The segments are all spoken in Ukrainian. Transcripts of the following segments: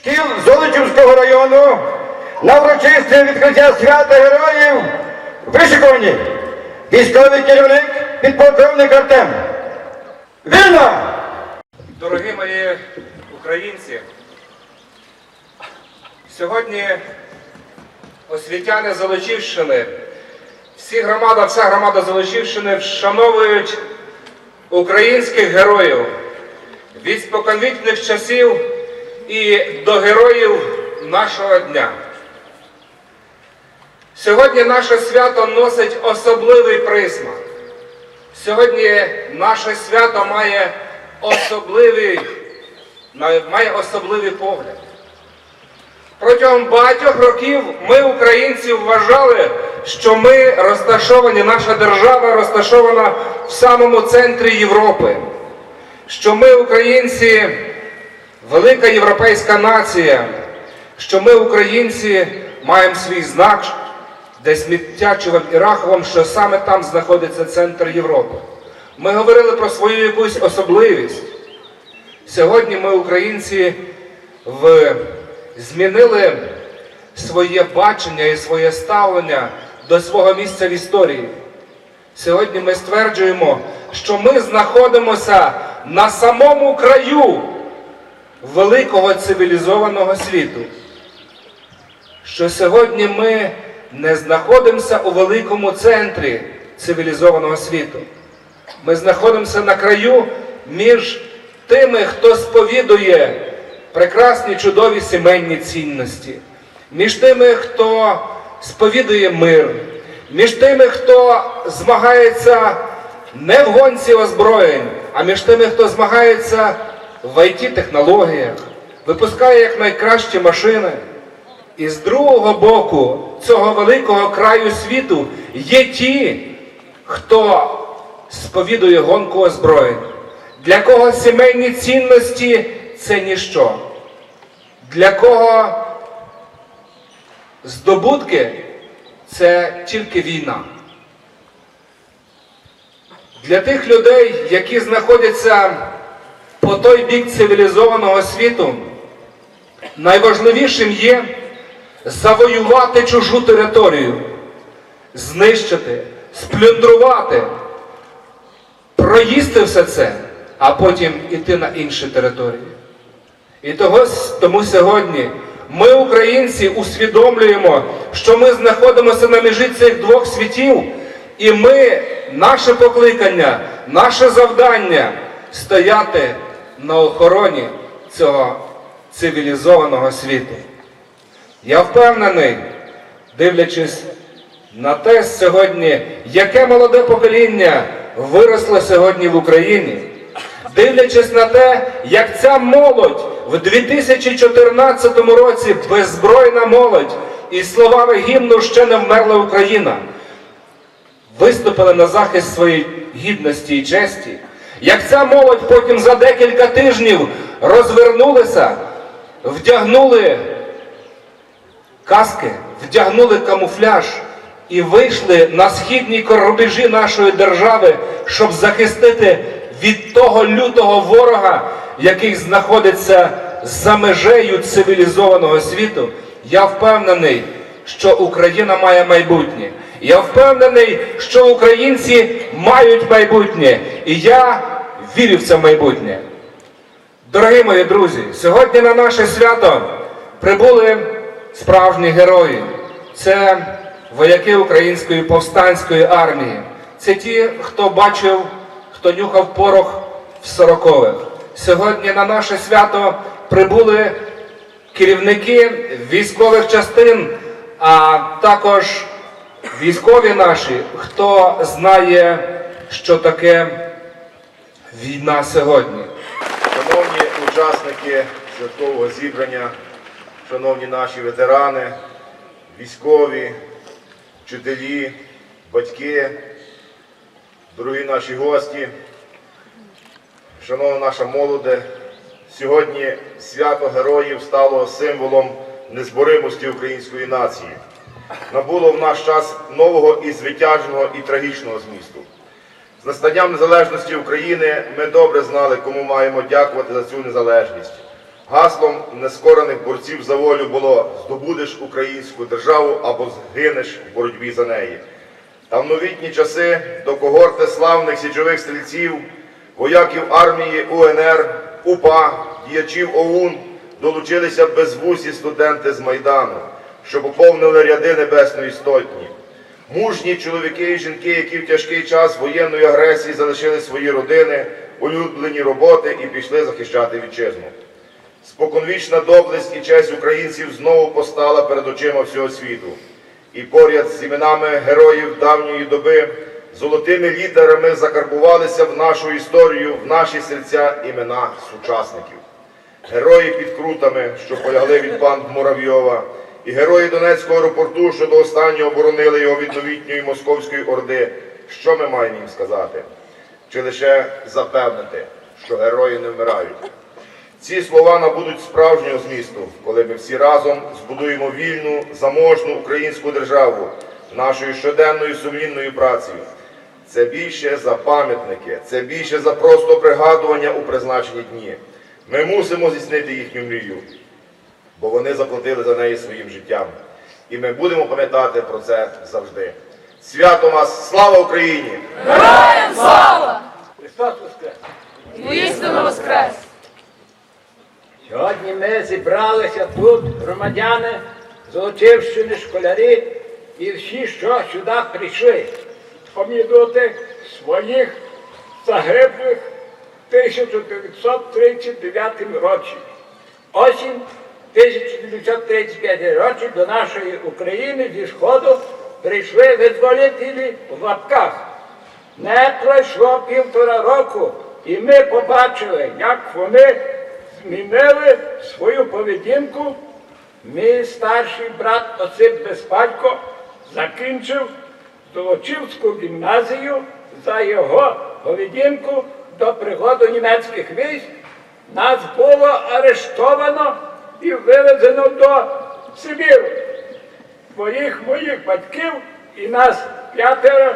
Шкіл Золочівського району на урочисте відкриття свята героїв вишикувані. Військовий керівник підполковник Артем. Вільно! Дорогі мої українці, сьогодні освітяни Золочівщини, всі громада, вся громада Золочівщини вшановують українських героїв від споконвічних часів і до героїв нашого дня. Сьогодні наше свято носить особливий присмак. Сьогодні наше свято має особливий, має особливий погляд. Протягом багатьох років ми, українці, вважали, що ми розташовані, наша держава розташована в самому центрі Європи, що ми, українці, велика європейська нація, що ми, українці, маємо свій знак десь між Тячевом і Раховом, що саме там знаходиться центр Європи. Ми говорили про свою якусь особливість. Сьогодні ми, українці, в... змінили своє бачення і своє ставлення до свого місця в історії. Сьогодні ми стверджуємо, що ми знаходимося на самому краю великого цивілізованого світу. Що сьогодні ми не знаходимося у великому центрі цивілізованого світу. Ми знаходимося на краю між тими, хто сповідує прекрасні чудові сімейні цінності, між тими, хто сповідує мир, між тими, хто змагається не в гонці озброєнь, а між тими, хто змагається в IT-технологіях, випускає як найкращі машини. І з другого боку цього великого краю світу є ті, хто сповідує гонку озброєнь, для кого сімейні цінності це ніщо, для кого здобутки це тільки війна. Для тих людей, які знаходяться по той бік цивілізованого світу, найважливішим є завоювати чужу територію, знищити, сплюндрувати, проїсти все це, а потім іти на інші території. І того, тому сьогодні ми, українці, усвідомлюємо, що ми знаходимося на межі цих двох світів, і ми, наше покликання, наше завдання стояти на охороні цього цивілізованого світу. Я впевнений, дивлячись на те сьогодні, яке молоде покоління виросло сьогодні в Україні, дивлячись на те, як ця молодь в 2014 році беззбройна молодь і словами гімну ще не вмерла Україна, виступили на захист своєї гідності і честі, як ця молодь потім за декілька тижнів розвернулися, вдягнули каски, вдягнули камуфляж і вийшли на східні рубежі нашої держави, щоб захистити від того лютого ворога, який знаходиться за межею цивілізованого світу. Я впевнений, що Україна має майбутнє. Я впевнений, що українці мають майбутнє. І я вірю в це майбутнє. Дорогі мої друзі, сьогодні на наше свято прибули справжні герої. Це вояки Української повстанської армії. Це ті, хто бачив, хто нюхав порох в сорокових. Сьогодні на наше свято прибули керівники військових частин, а також військові наші, хто знає, що таке війна сьогодні. Шановні учасники святкового зібрання, шановні наші ветерани, військові, вчителі, батьки, дорогі наші гості, шановна наша молоде, сьогодні свято героїв стало символом незборимості української нації. Набуло в наш час нового і звитяжного і трагічного змісту. З настанням незалежності України ми добре знали, кому маємо дякувати за цю незалежність. Гаслом нескорених борців за волю було здобудеш українську державу або згинеш в боротьбі за неї. Та в новітні часи до когорти славних січових стрільців, вояків армії УНР, УПА, діячів ОУН долучилися безвусі студенти з Майдану, що поповнили ряди Небесної Стотні. Мужні чоловіки і жінки, які в тяжкий час воєнної агресії залишили свої родини, улюблені роботи і пішли захищати вітчизну. Споконвічна доблесть і честь українців знову постала перед очима всього світу. І поряд з іменами героїв давньої доби золотими літерами закарбувалися в нашу історію, в наші серця імена сучасників. Герої під крутами, що полягли від банд Муравйова, і герої Донецького аеропорту, що до останнього оборонили його від новітньої московської орди. Що ми маємо їм сказати? Чи лише запевнити, що герої не вмирають? Ці слова набудуть справжнього змісту, коли ми всі разом збудуємо вільну, заможну українську державу нашою щоденною сумлінною працею. Це більше за пам'ятники, це більше за просто пригадування у призначені дні. Ми мусимо здійснити їхню мрію, бо вони заплатили за неї своїм життям. І ми будемо пам'ятати про це завжди. Свято вас! Слава Україні! Героям слава! Христос Воскрес! Воістину воскрес! Сьогодні ми зібралися тут, громадяни, Золочівщини, школярі і всі, що сюди прийшли, помінути своїх загиблих в 1939 році. Осінь 1935 році до нашої України зі Сходу прийшли визволителі в лапках. Не пройшло півтора року, і ми побачили, як вони змінили свою поведінку. Мій старший брат Осип Безпалько закінчив Золочівську гімназію за його поведінку до приходу німецьких військ. Нас було арештовано і вивезено до Сибіру своїх моїх батьків і нас п'ятеро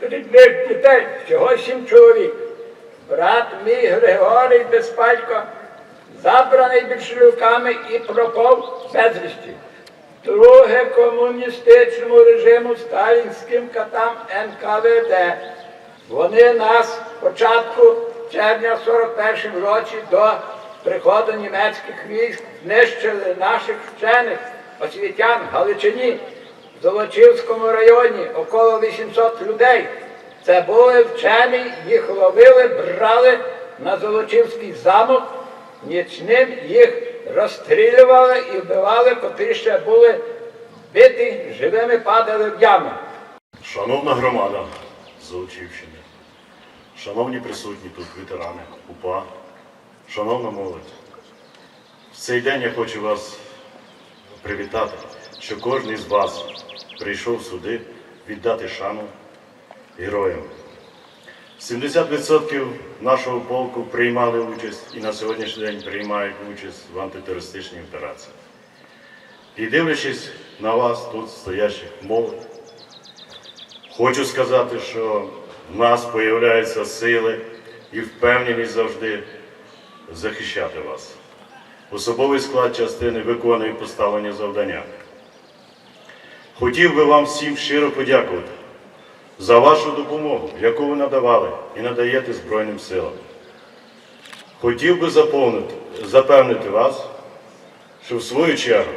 рідних дітей, всього сім чоловік. Брат мій Григорій Безпалько забраний більшовиками і пропав безвісті. Друге комуністичному режиму сталінським катам НКВД. Вони нас початку червня 41 році до приходу німецьких військ знищили наших вчених освітян Галичині, в Золочівському районі около 800 людей. Це були вчені, їх ловили, брали на Золочівський замок, нічним їх розстрілювали і вбивали, котрі ще були биті, живими падали в ями. Шановна громада Золочівщини, шановні присутні тут ветерани, УПА, шановна молодь, цей день я хочу вас привітати, що кожен із вас прийшов сюди віддати шану героям. 70% нашого полку приймали участь і на сьогоднішній день приймають участь в антитерористичній операції. І дивлячись на вас, тут стоящих молодь, Хочу сказати, що в нас появляються сили і впевненість завжди захищати вас. Особовий склад частини виконує поставлені завдання. Хотів би вам всім щиро подякувати за вашу допомогу, яку ви надавали і надаєте Збройним силам. Хотів би заповнити, запевнити вас, що в свою чергу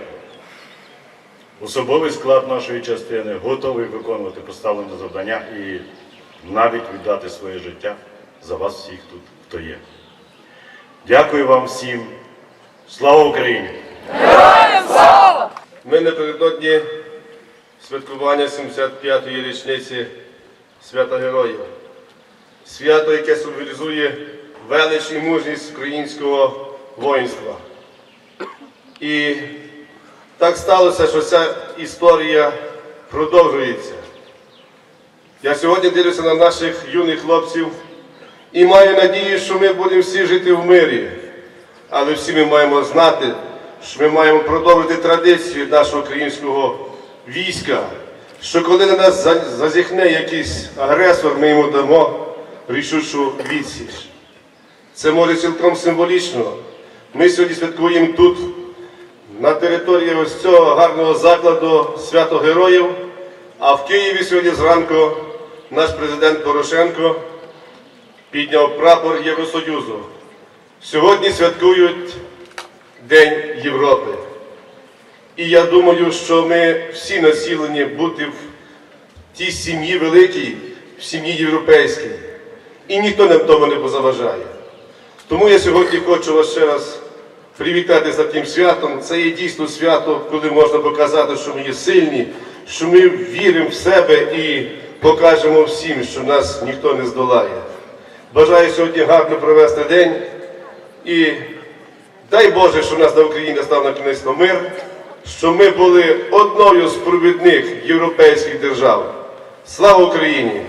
Особовий склад нашої частини готовий виконувати поставлені завдання і навіть віддати своє життя за вас всіх тут, хто є. Дякую вам всім. Слава Україні! Героям слава! Ми напередодні святкування 75-ї річниці свята Героїв. Свято, яке символізує велич і мужність українського воїнства. І так сталося, що ця історія продовжується. Я сьогодні дивлюся на наших юних хлопців і маю надію, що ми будемо всі жити в мирі. Але всі ми маємо знати, що ми маємо продовжити традицію нашого українського війська, що коли на нас зазіхне якийсь агресор, ми йому дамо рішучу відсіч. Це може цілком символічно Ми сьогодні святкуємо тут, на території ось цього гарного закладу свято Героїв. А в Києві сьогодні зранку наш президент Порошенко підняв прапор Євросоюзу. Сьогодні святкують День Європи. І я думаю, що ми всі націлені бути в тій сім'ї великій, в сім'ї європейській. І ніхто нам тому не позаважає. Тому я сьогодні хочу вас ще раз привітати з таким святом. Це є дійсно свято, коли можна показати, що ми є сильні, що ми віримо в себе і покажемо всім, що нас ніхто не здолає. Бажаю сьогодні гарно провести день і дай Боже, що в нас на Україні став наконець мир, що ми були одною з провідних європейських держав. Слава Україні!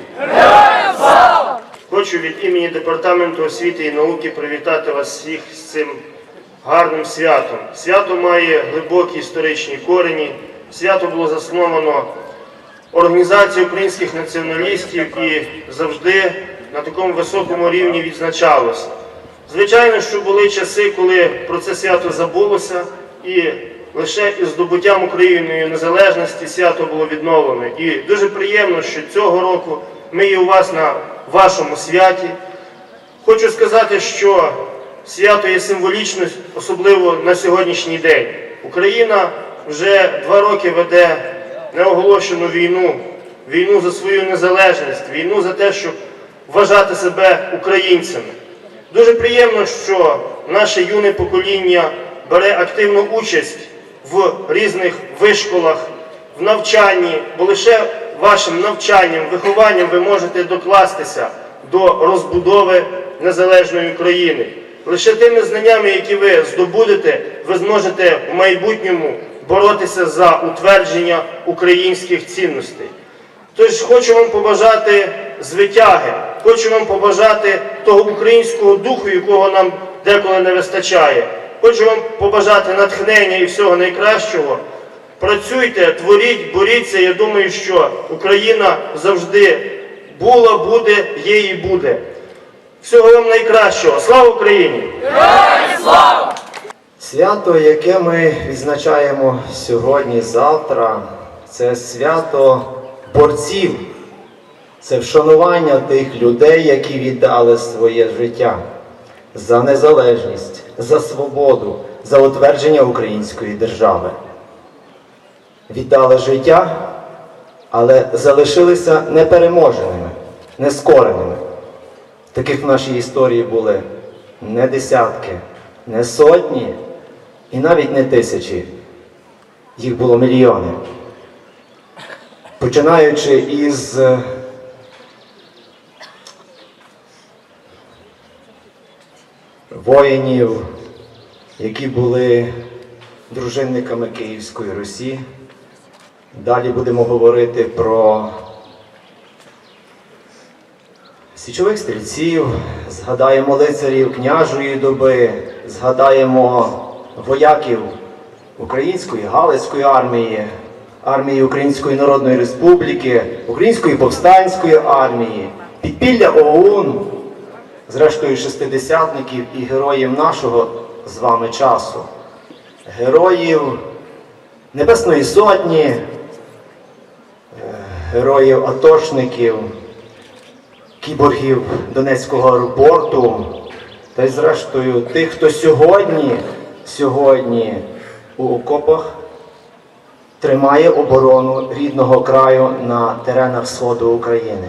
Хочу від імені Департаменту освіти і науки привітати вас всіх з цим гарним святом. Свято має глибокі історичні корені. Свято було засновано Організацією українських націоналістів і завжди на такому високому рівні відзначалось. Звичайно, що були часи, коли про це свято забулося, і лише із здобуттям Україною незалежності свято було відновлене. І дуже приємно, що цього року ми є у вас на вашому святі. Хочу сказати, що свято є символічним, особливо на сьогоднішній день. Україна вже два роки веде неоголошену війну, війну за свою незалежність, війну за те, щоб вважати себе українцями. Дуже приємно, що наше юне покоління бере активну участь в різних вишколах, в навчанні, бо лише вашим навчанням, вихованням ви можете докластися до розбудови незалежної України. Лише тими знаннями, які ви здобудете, ви зможете в майбутньому боротися за утвердження українських цінностей. Тож хочу вам побажати звитяги, хочу вам побажати того українського духу, якого нам деколи не вистачає. Хочу вам побажати натхнення і всього найкращого. Працюйте, творіть, боріться. Я думаю, що Україна завжди була, буде, є і буде. Всього вам найкращого. Слава Україні! Свято, яке ми відзначаємо сьогодні, завтра, це свято борців, це вшанування тих людей, які віддали своє життя за незалежність, за свободу, за утвердження української держави. Віддали життя, але залишилися непереможеними, нескореними. Таких в нашій історії були не десятки, не сотні і навіть не тисячі. Їх було мільйони. Починаючи із воїнів, які були дружинниками Київської Русі. Далі будемо говорити про січових стрільців, згадаємо лицарів княжої доби, згадаємо вояків Української Галицької армії, армії Української Народної Республіки, Української повстанської армії, підпілля ОУН, зрештою шестидесятників і героїв нашого з вами часу, героїв Небесної Сотні, е, героїв атошників, кіборгів Донецького аеропорту, та й зрештою тих, хто сьогодні, сьогодні у окопах тримає оборону рідного краю на теренах Сходу України.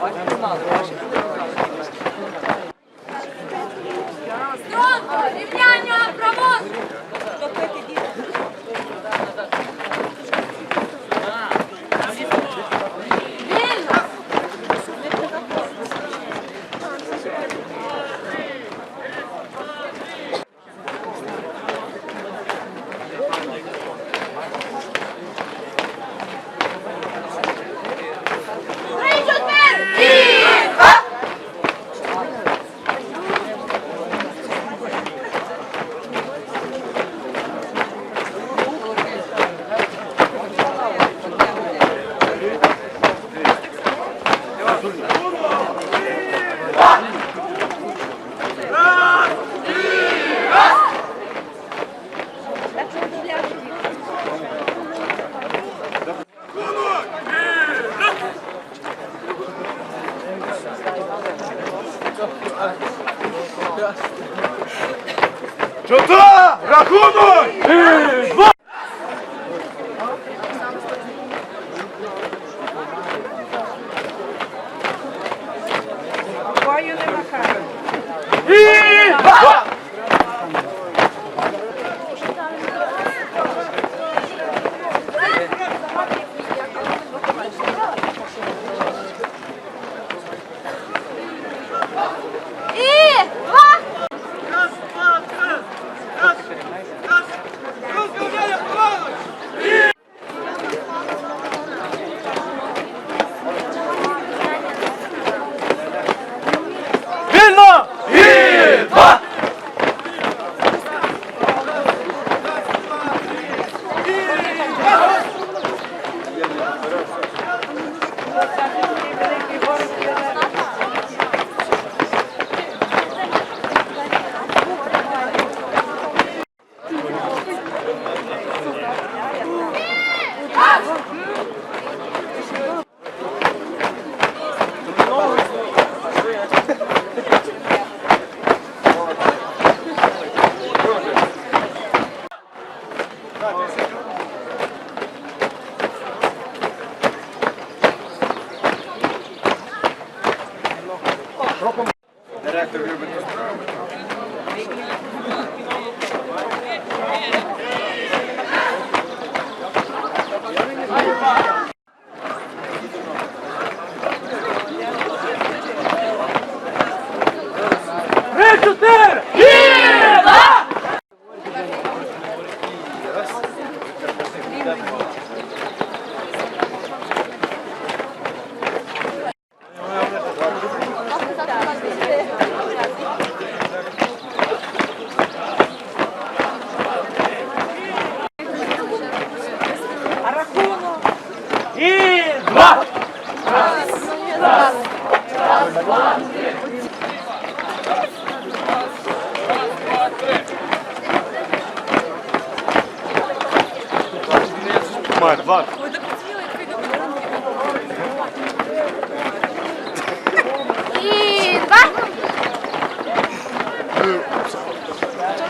Başkanım aldı. Başkanım.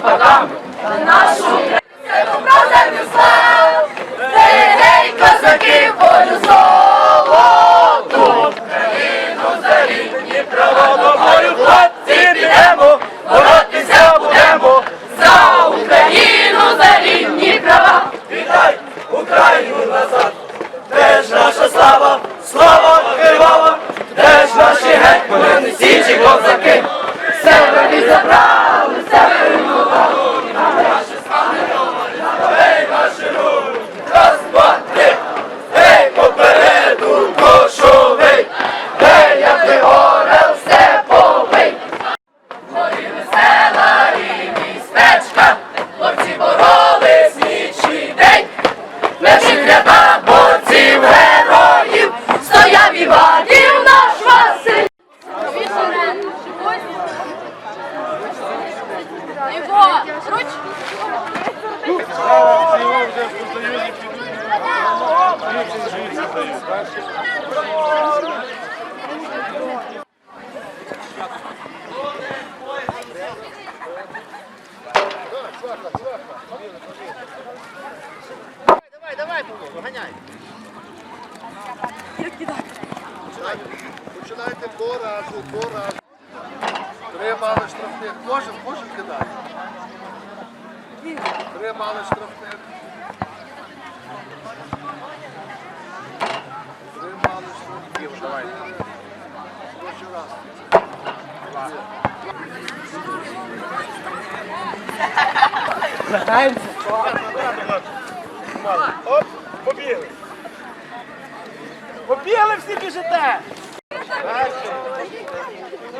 два! Про землю слав. Гей, козаки, волю золоту. Боротися будемо! За Україну, за рідні права. Україну назад! Де ж наша слава? Слава кривава! Де ж наші гетьмани, січі козаки? Себе ви забрали, себе Раз, два, три! Гей, попереду кошовий! Гей, як ти орел степовий! весела і містечка. Хлопці боролись ніч і день. В наших рядах борців героїв стояв і вадів наш Василь. Його руч. Починайте разу. Три мали штрафних. Кожен, кожен кидає. Три мали штрафних. Три мали штрафних. Давай. Ще раз. Оп, побігли. Побігли всі біжите.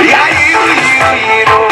E aí, o Giro,